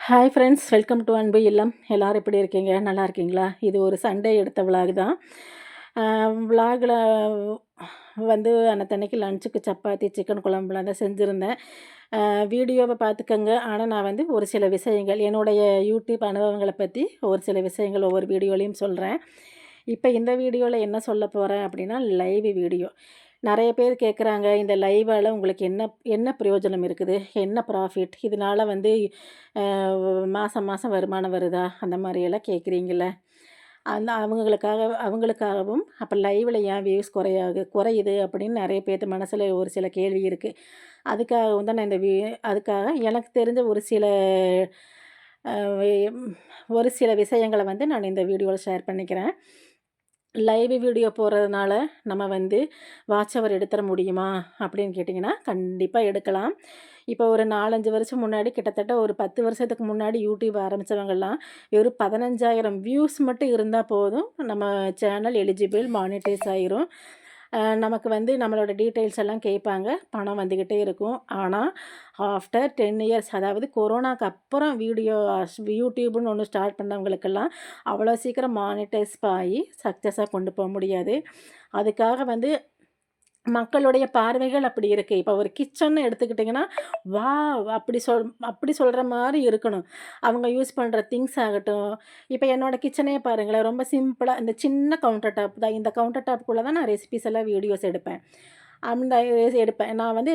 Hi friends welcome to அன்பு இல்லம் எல்லோரும் எப்படி இருக்கீங்க? நல்லா இருக்கீங்களா? இது ஒரு சண்டே எடுத்த விலாக் தான். விலாகில் வந்து அன்னத்தன்னைக்கு லஞ்சுக்கு சப்பாத்தி சிக்கன் குழம்புலாம் தான் செஞ்சுருந்தேன். வீடியோவை பார்த்துக்கங்க. ஆனால் நான் வந்து ஒரு சில விஷயங்கள் என்னுடைய யூடியூப் அனுபவங்களை பற்றி ஒரு சில விஷயங்கள் ஒவ்வொரு வீடியோலையும் சொல்கிறேன் இப்போ இந்த வீடியோவில் என்ன சொல்ல போகிறேன் அப்படின்னா லைவ் வீடியோ நிறைய பேர் கேட்குறாங்க இந்த லைவால் உங்களுக்கு என்ன என்ன பிரயோஜனம் இருக்குது? என்ன ப்ராஃபிட் இதனால் வந்து மாதம் மாதம் வருமானம் வருதா? அந்த மாதிரியெல்லாம் கேட்குறீங்கள அந்த அவங்களுக்காக அவங்களுக்காகவும் அப்போ லைவில் ஏன் வியூஸ் குறையாது குறையுது அப்படின்னு நிறைய பேர்த்து மனசில் ஒரு சில கேள்வி இருக்குது அதுக்காக தான் நான் இந்த வீ அதுக்காக எனக்கு தெரிஞ்ச ஒரு சில ஒரு சில விஷயங்களை வந்து நான் இந்த வீடியோவில் ஷேர் பண்ணிக்கிறேன். லைவ் வீடியோ போடுறதுனால நம்ம வந்து வாட்ச் அவர் எடுத்துட முடியுமா? அப்படின்னு கேட்டிங்கன்னா கண்டிப்பாக எடுக்கலாம். இப்போ ஒரு நாலஞ்சு வருஷம் முன்னாடி கிட்டத்தட்ட ஒரு பத்து வருஷத்துக்கு முன்னாடி யூடியூப் ஆரம்பித்தவங்கெல்லாம் வெறும் பதினஞ்சாயிரம் வியூஸ் மட்டும் இருந்தால் போதும் நம்ம சேனல் எலிஜிபிள் மானிட்டைஸ் ஆகிரும் நமக்கு வந்து நம்மளோட டீட்டெயில்ஸ் எல்லாம் கேட்பாங்க. பணம் வந்துக்கிட்டே இருக்கும். ஆனால் ஆஃப்டர் டென் இயர்ஸ் அதாவது கொரோனாக்கு அப்புறம் வீடியோ யூடியூப்னு ஒன்று ஸ்டார்ட் பண்ணவங்களுக்கெல்லாம் அவ்வளோ சீக்கிரம் மானிட்டைஸ் ஆகி சக்ஸஸாக கொண்டு போக முடியாது. அதுக்காக வந்து மக்களுடைய பார்வைகள் அப்படி இருக்குது இப்போ ஒரு கிச்சன்னு எடுத்துக்கிட்டிங்கன்னா வா அப்படி சொல் அப்படி சொல்கிற மாதிரி இருக்கணும். அவங்க யூஸ் பண்ணுற திங்ஸ் ஆகட்டும். இப்போ என்னோடய கிச்சனே பாருங்களேன் ரொம்ப சிம்பிளாக இந்த சின்ன கவுண்டர் டாப் தான். இந்த கவுண்டர் டாப்புக்குள்ளே தான் நான் ரெசிபிஸ் எல்லாம் வீடியோஸ் எடுப்பேன். அந்த எடுப்பேன். நான் வந்து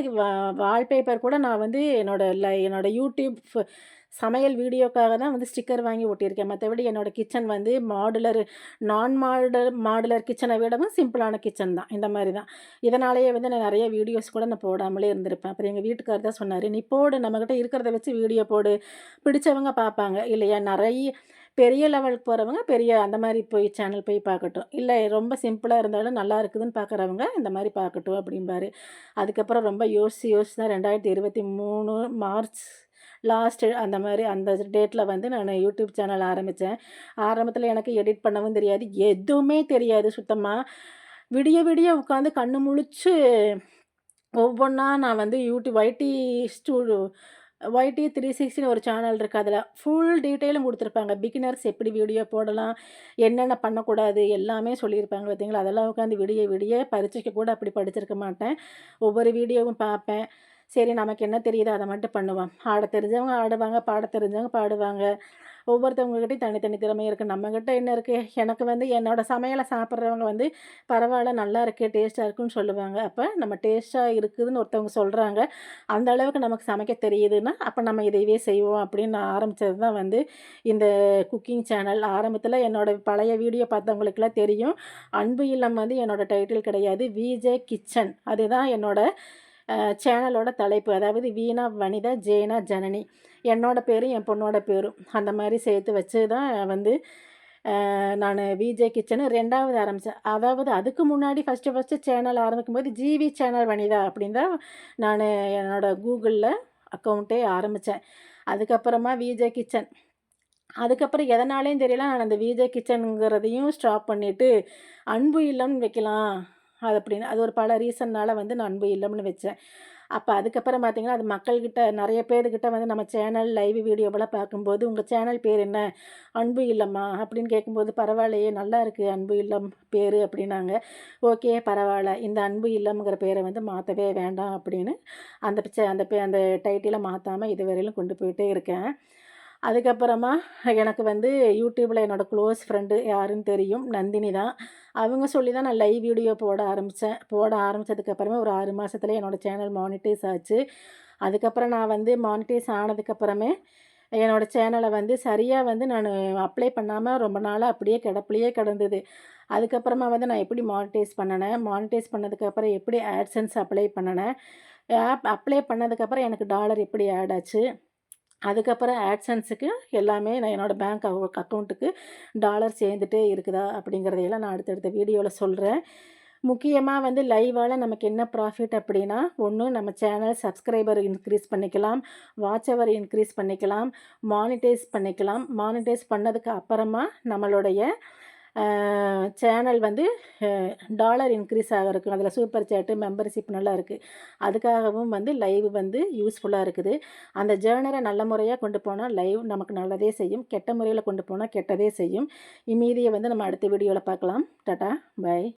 வால்பேப்பர் கூட நான் வந்து என்னோடய லை என்னோடய யூடியூப் சமையல் வீடியோக்காக தான் வந்து ஸ்டிக்கர் வாங்கி ஒட்டியிருக்கேன். மற்றபடி என்னோடய கிச்சன் வந்து மாடுலர் நான் மாடுலர் மாடுலர் கிச்சனை விடவும் சிம்பிளான கிச்சன் தான். இந்த மாதிரி தான். இதனாலேயே வந்து நான் நிறைய வீடியோஸ் கூட நான் போடாமலே இருந்திருப்பேன். அப்புறம் எங்கள் வீட்டுக்கார் தான் சொன்னார் நீ போடு நம்மக்கிட்ட இருக்கிறத வச்சு வீடியோ போடு. பிடிச்சவங்க பார்ப்பாங்க. இல்லையா நிறைய பெரிய லெவலுக்கு போகிறவங்க பெரிய அந்த மாதிரி போய் சேனல் போய் பார்க்கட்டும். இல்லை ரொம்ப சிம்பிளாக இருந்தாலும் நல்லா இருக்குதுன்னு பார்க்குறவங்க இந்த மாதிரி பார்க்கட்டும் அப்படிம்பாரு. அதுக்கப்புறம் ரொம்ப யோசிச்சு யோசிச்சு தான் ரெண்டாயிரத்தி இருபத்தி மூணு மார்ச் லாஸ்ட்டு அந்த மாதிரி அந்த டேட்டில் வந்து நான் யூடியூப் சேனல் ஆரம்பித்தேன் ஆரம்பத்தில் எனக்கு எடிட் பண்ணவும் தெரியாது எதுவுமே தெரியாது சுத்தமாக விடிய விடிய உட்காந்து கண்ணு முழிச்சு ஒவ்வொன்றா நான் வந்து YouTube ID studio YT three சிக்ஸ்டின்னு ஒரு சேனல் இருக்குது அதில் ஃபுல் டீட்டெயிலும் கொடுத்துருப்பாங்க. பிகினர்ஸ் எப்படி வீடியோ போடலாம் என்னென்ன பண்ணக்கூடாது எல்லாமே சொல்லியிருப்பாங்க பார்த்தீங்களா? அதெல்லாம் உட்காந்து விடிய விடிய பரீட்சைக்கு கூட அப்படி படிச்சிருக்க மாட்டேன். ஒவ்வொரு வீடியோவும் பார்ப்பேன். சரி நமக்கு என்ன தெரியுதோ அதை மட்டும் பண்ணுவோம். ஆட தெரிஞ்சவங்க ஆடுவாங்க பாட தெரிஞ்சவங்க பாடுவாங்க. ஒவ்வொருத்தவங்ககிட்டையும் தனித்தனி திறமை இருக்குது நம்மக்கிட்ட என்ன இருக்குது எனக்கு வந்து என்னோடய சமையலை சாப்பிட்றவங்க வந்து பரவாயில்ல நல்லா இருக்குது டேஸ்ட்டாக இருக்குன்னு சொல்லுவாங்க. அப்போ நம்ம டேஸ்ட்டாக இருக்குதுன்னு ஒருத்தவங்க சொல்கிறாங்க அந்த அளவுக்கு நமக்கு சமைக்க தெரியுதுன்னா அப்போ நம்ம இதையவே செய்வோம் அப்படின்னு நான் ஆரம்பித்தது தான் வந்து இந்த குக்கிங் சேனல் ஆரம்பத்தில் என்னோடய பழைய வீடியோ பார்த்தவங்களுக்குலாம் தெரியும். அன்பு இல்லம் வந்து என்னோடய டைட்டில் கிடையாது. விஜே கிச்சன் அதுதான் என்னோடய சேனலோட தலைப்பு. அதாவது வீணா வனிதா ஜெயனா ஜனனி. என்னோட பேரும் என் பொண்ணோட பேரும். அந்த மாதிரி சேர்த்து வச்சு தான் வந்து நான் விஜே கிச்சனு ரெண்டாவது ஆரம்பித்தேன் அதாவது அதுக்கு முன்னாடி ஃபஸ்ட்டு ஃபஸ்ட்டு சேனல் ஆரம்பிக்கும் போது ஜிவி சேனல் வனிதா அப்படின்னு தான் நான் என்னோடய கூகுளில் அக்கௌண்ட்டே ஆரம்பித்தேன் அதுக்கப்புறமா விஜே கிச்சன் அதுக்கப்புறம் எதனாலேயும் தெரியல. நான் அந்த விஜே கிச்சனுங்கிறதையும் ஸ்டாப் பண்ணிவிட்டு அன்பு இல்லம்னு வைக்கலாம். அது அப்படின்னு அது ஒரு பல ரீசன்னால் வந்து நான் அன்பு இல்லம்னு வச்சேன். அப்போ அதுக்கப்புறம் பார்த்திங்கன்னா அது மக்கள்கிட்ட நிறைய பேர்கிட்ட வந்து நம்ம சேனல் லைவ் வீடியோவெல்லாம் பார்க்கும்போது உங்கள் சேனல் பேர் என்ன? அன்பு இல்லம்மா அப்படின்னு கேட்கும்போது பரவாயில்லையே நல்லா இருக்குது அன்பு இல்லம் பேர் அப்படின்னாங்க. ஓகே பரவாயில்ல இந்த அன்பு இல்லம்ங்கிற பேரை வந்து மாற்றவே வேண்டாம் அப்படின்னு அந்த அந்த பே அந்த டைட்டிலை மாற்றாமல் இதுவரையிலும் கொண்டு போயிட்டே இருக்கேன். அதுக்கப்புறமா எனக்கு வந்து யூடியூப்பில் என்னோடய க்ளோஸ் ஃப்ரெண்டு யாருன்னு தெரியும் நந்தினி தான். அவங்க சொல்லி தான் நான் லைவ் வீடியோ போட ஆரம்பித்தேன் போட ஆரம்பித்ததுக்கப்புறமா ஒரு ஆறு மாதத்துல என்னோடய சேனல் மானிட்டைஸ் ஆச்சு. அதுக்கப்புறம் நான் வந்து மானிட்டைஸ் ஆனதுக்கப்புறமே என்னோடய சேனலை வந்து சரியாக வந்து நான் அப்ளை பண்ணாமல் ரொம்ப நாளாக அப்படியே கிடப்புலையே கிடந்தது. அதுக்கப்புறமா வந்து நான் எப்படி மானிட்டைஸ் பண்ணினேன்? மானிட்டைஸ் பண்ணதுக்கப்புறம் எப்படி ஆட்சன்ஸ் அப்ளை பண்ணினேன்? ஆப் அப்ளை பண்ணதுக்கப்புறம் எனக்கு டாலர் எப்படி ஆட் ஆச்சு? அதுக்கப்புறம் ஆட்சன்ஸுக்கு எல்லாமே நான் என்னோடய பேங்க் அக்கௌண்ட்டுக்கு டாலர் சேர்ந்துட்டே இருக்குதா அப்படிங்கிறதையெல்லாம் நான் அடுத்தடுத்த வீடியோவில் சொல்கிறேன் முக்கியமாக வந்து லைவால் நமக்கு என்ன ப்ராஃபிட் அப்படின்னா ஒன்று நம்ம சேனல் சப்ஸ்கிரைபர் இன்க்ரீஸ் பண்ணிக்கலாம் வாட்ச் அவர் இன்க்ரீஸ் பண்ணிக்கலாம் மானிட்டைஸ் பண்ணிக்கலாம். மானிட்டைஸ் பண்ணதுக்கு அப்புறமா நம்மளுடைய சேனல் வந்து டாலர் இன்க்ரீஸ் ஆகிருக்கும் அதில் சூப்பர் சேட்டு மெம்பர்ஷிப் நல்லா இருக்குது அதுக்காகவும் வந்து லைவ் வந்து யூஸ்ஃபுல்லாக இருக்குது. அந்த ஜேர்னரை நல்ல முறையாக கொண்டு போனால் லைவ் நமக்கு நல்லதே செய்யும். கெட்ட முறையில் கொண்டு போனால் கெட்டதே செய்யும். இம்மீதியை வந்து நம்ம அடுத்த வீடியோவில் பார்க்கலாம். Tata bye